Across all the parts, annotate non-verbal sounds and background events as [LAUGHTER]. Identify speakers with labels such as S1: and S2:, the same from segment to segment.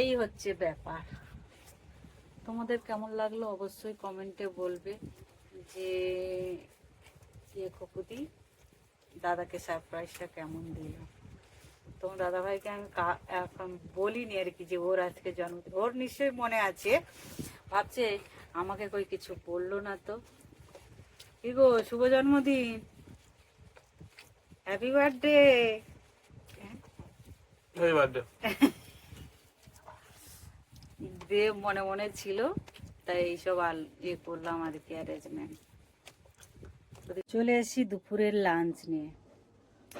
S1: এই হচ্ছে ব্যাপার। তোমাদের কেমন লাগল অবশ্যই কমেন্টে বলবে যে ইয়ে কপুদি দাদাকে সারপ্রাইজটা কেমন দিল? তোমার দাদা ভাইকে আমি এখন বলিনি আর কি যে ওর আজকে জন্মদিন। ওর নিশ্চয়ই মনে আছে। ভাবছে আমাকে কই কিছু বলল না তো। কি গো, শুভ জন্মদিন। হ্যাপি বার্থডে
S2: এই বার্থডে
S1: দিয়ে মনে মনে ছিল, তাই এইসব আল ইয়ে করলাম আর কি অ্যারেঞ্জমেন্ট চলে এসেছি দুপুরের লাঞ্চ নিয়ে।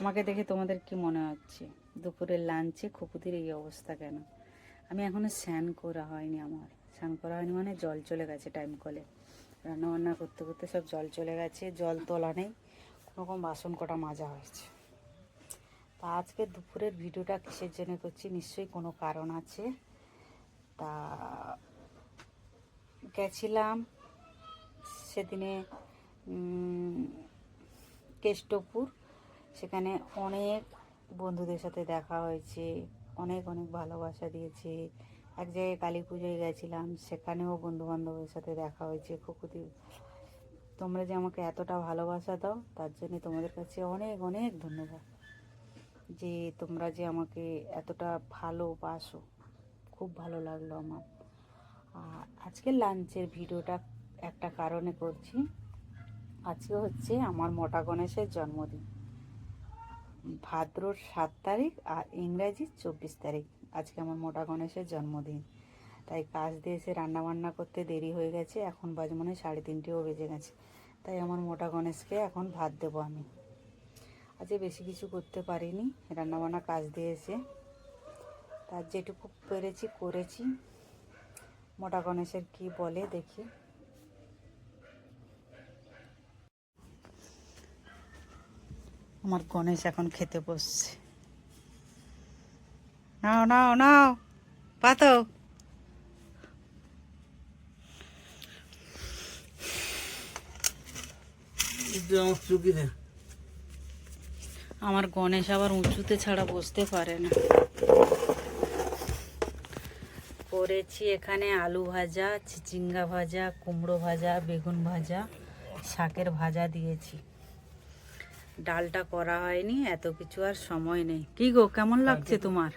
S1: আমাকে দেখে তোমাদের কি মনে হচ্ছে? দুপুরের লাঞ্চে খুকুতির এই অবস্থা কেন? আমি এখনও স্নান করা হয়নি আমার। স্নান করা হয়নি মানে জল চলে গেছে টাইম কলে রান্না বান্না করতে করতে সব জল চলে গেছে, জল তোলা নেই। কোনো রকম বাসন কটা মাজা হয়েছে। তা আজকে দুপুরের ভিডিওটা কিসের জন্য করছি, নিশ্চয়ই কোনো কারণ আছে। তা গেছিলাম সেদিনে কেষ্টপুর। সেখানে অনেক বন্ধুদের সাথে দেখা হয়েছে, অনেক অনেক ভালোবাসা দিয়েছে। এক জায়গায় কালী পুজোয় গেছিলাম, সেখানেও বন্ধু বান্ধবের সাথে দেখা হয়েছে। খুকুদি তোমরা যে আমাকে এতটা ভালোবাসা দাও, তার জন্য তোমাদের কাছে অনেক অনেক ধন্যবাদ। যে তোমরা যে আমাকে এতটা ভালোবাসো। খুব ভালো লাগল আমার। আজকে লাঞ্চের ভিডিওটা একটা কারণে করছি। আজকে হচ্ছে আমার মোটা গণেশের জন্মদিন। ভাদ্রর সাত তারিখ আর ইংরাজি চব্বিশ তারিখ আজকে আমার মোটা গণেশের জন্মদিন। তাই কাজ দিয়ে এসে রান্না বান্না করতে দেরি হয়ে গেছে, এখন বাজে সাড়ে তিনটেও বেজে গেছে। তাই আমার মোটা গণেশকে এখন ভাত দেবো আমি। আজকে বেশি কিছু করতে পারিনি, রান্নাবান্না কাজ দিয়ে এসে তার যেটুকু পেরেছি করেছি। মোটা গণেশের কি বলে দেখি। আমার গণেশ এখন খেতে বসছে। নাও নাও নাও পাতো
S2: আমার
S1: আমার গণেশ আবার উঁচুতে ছাড়া বসতে পারে না। করেছি এখানে আলু ভাজা চিচিঙ্গা ভাজা কুমড়ো ভাজা বেগুন ভাজা শাকের ভাজা দিয়েছি। ডালটা করা হয়নি এত কিছু আর সময় নেই। কি গো কেমন লাগছে তোমার?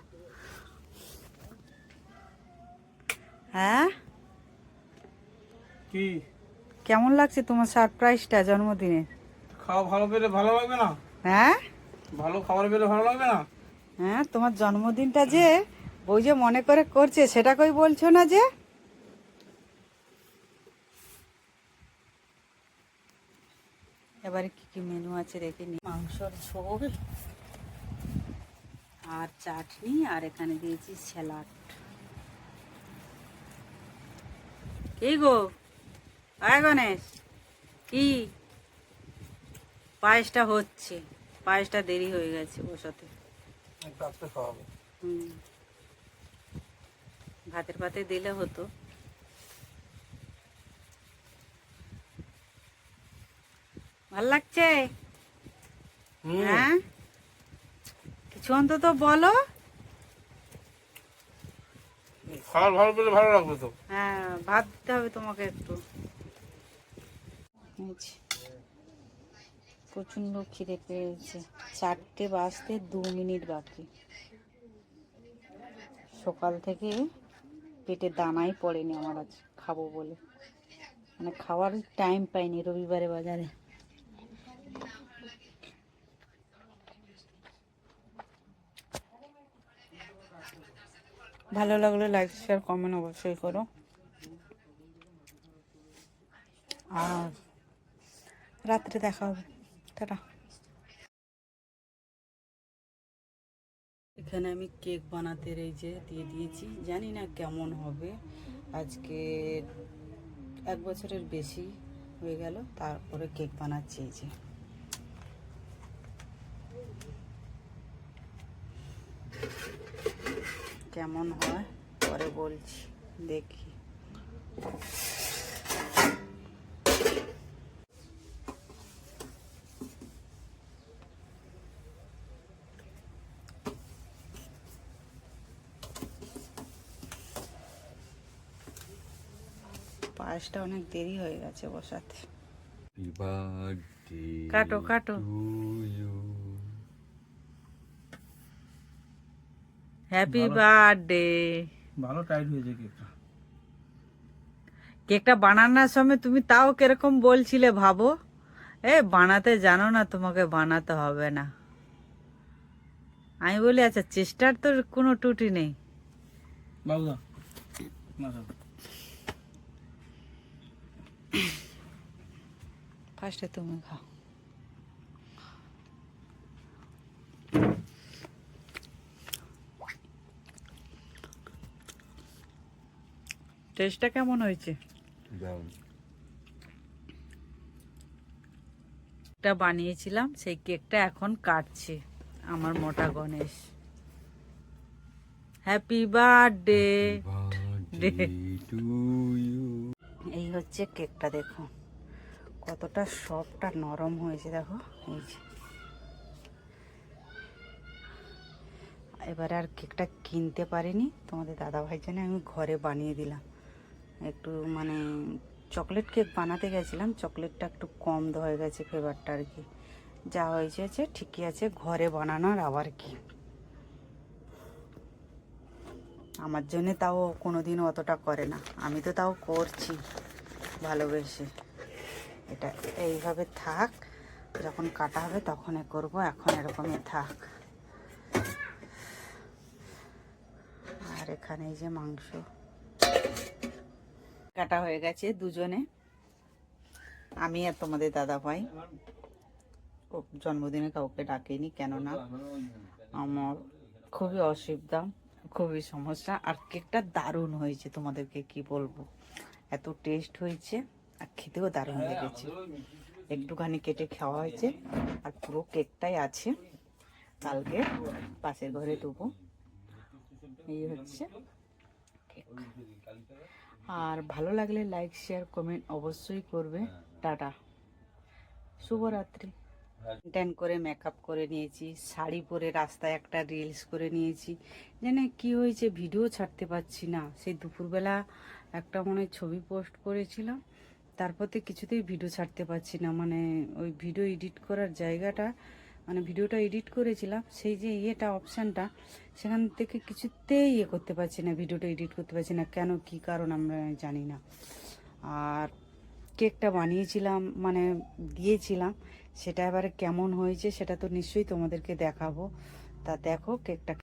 S1: হ্যাঁ?
S2: কি?
S1: কেমন লাগছে তোমার সারপ্রাইজটা জন্মদিনে
S2: খাওয়া ভালো পেলে ভালো লাগবে না?
S1: হ্যাঁ?
S2: ভালো খাবার পেলে ভালো লাগবে না?
S1: হ্যাঁ তোমার জন্মদিনটা যে বই যে মনে করে করছে সেটা কই বলছো না যে? এবারে কি কি মেনু আছে দেখে নি। মাংসর ঝোল আর চাটনি আর এখানে দিয়েছি স্যালাড কি গো? আয় গণেশ কি? পায়েসটা হচ্ছে পায়েসটা দেরি হয়ে গেছে বসাতে।
S2: খাওয়াবো।
S1: হুম। ভাতের পাতে দিলে হতো। ভালো লাগছে? হ্যাঁ? কিছু অন্তত বলো।
S2: খাবার ভালো পেলে ভালো লাগবে তো।
S1: হ্যাঁ ভাত দিতে হবে তোমাকে একটু। প্রচণ্ড খিদে পেয়েছে। চারটে বাজতে দু মিনিট বাকি। সকাল থেকে পেটে দানাই পড়েনি আমার আজ খাব বলে। মানে খাওয়ার টাইম পাইনি রবিবারে বাজারে। ভালো লাগলে লাইক শেয়ার কমেন্ট অবশ্যই করো। আর রাত্রে দেখা হবে। টাটা। এখানে আমি কেক বানাতে এই যে দিয়ে দিয়েছি। জানি না কেমন হবে। আজকে এক বছরের বেশি হয়ে গেল, তারপরে কেক বানাচ্ছি এই যে। কেমন হয়? পরে বলছি, দেখি। পায়েসটা অনেক দেরি হয়ে গেছে বসাতে। কাটো, কাটো। হ্যাপি বার্থডে
S2: ভালো টাইট হয়েছে কেকটা।
S1: কেকটা বানানোর সময় তুমি তাও কীরকম বলছিলে ভাবো? এ বানাতে জানো না তোমাকে বানাতে হবে না। আমি বলি আচ্ছা চেষ্টার তো কোনো ত্রুটি নেই।
S2: বাবুদা না স্যার
S1: ফার্স্টে তুমি খাও টেস্টটা কেমন হয়েছে। কেকটা বানিয়েছিলাম সেই কেকটা এখন কাটছে আমার মোটা গণেশ হ্যাপি বার্থডে. [LAUGHS] এই হচ্ছে কেকটা দেখো কতটা আর নরম হয়েছে দেখো, এই যে। এবারে আর কেকটা কিনতে পারিনি, তোমাদের দাদা ভাই জন্য আমি ঘরে বানিয়ে দিলাম। একটু মানে চকলেট কেক বানাতে গেছিলাম, চকলেটটা একটু কম হয়ে গেছে ফ্লেভারটা আর কি। যা হয়েছে ঠিকই আছে, ঘরে বানানোর আবার কি। আমার জন্যে তাও কোনোদিনও অতটা করে না, আমি তো তাও করছি ভালোবেসে। এটা এইভাবে থাক। যখন কাটা হবে তখন এ করব, এখন এরকমই থাক। আর এখানে এই যে মাংস। কাটা হয়ে গেছে দুজনে। আমি আর তোমাদের দাদা ভাই। জন্মদিনে কাউকে ডাকেনি, কেননা আমার খুবই অসুবিধা, খুবই সমস্যা। আর কেকটা দারুণ হয়েছে, তোমাদেরকে কি বলব? এত টেস্ট হয়েছে। আর খেতেও দারুণ লেগেছে। একটুখানি কেটে খাওয়া হয়েছে আর পুরো কেকটাই আছে। কালকে পাশের ঘরে দেবো। এই হচ্ছে কেক। আর ভালো লাগলে লাইক শেয়ার কমেন্ট অবশ্যই করবে। টাটা। শুভরাত্রি। ট্যান করে মেকআপ করে নিয়েছি। শাড়ি পরে রাস্তায় একটা রিলস করে নিয়েছি। জানে কি হয়েছে ভিডিও ছাড়তে পারছি না। সেই দুপুরবেলা একটা মনে হয় ছবি পোস্ট করেছিলাম। তারপর কিছুতেই ভিডিও ছাড়তে পারছি না। মানে ওই ভিডিও এডিট করার জায়গাটা মানে ভিডিওটা এডিট করেছিলাম, সেই যে ইয়েটা অপশানটা সেখান থেকে কিছুতেই ইয়ে করতে পারছি না ভিডিওটা এডিট করতে পারছি না। কেন, কি কারণ আমরা জানি না। আর কেকটা বানিয়েছিলাম মানে দিয়েছিলাম, সেটা এবারে কেমন হয়েছে সেটা তো নিশ্চয়ই তোমাদেরকে দেখাবো। তা দেখো কেকটা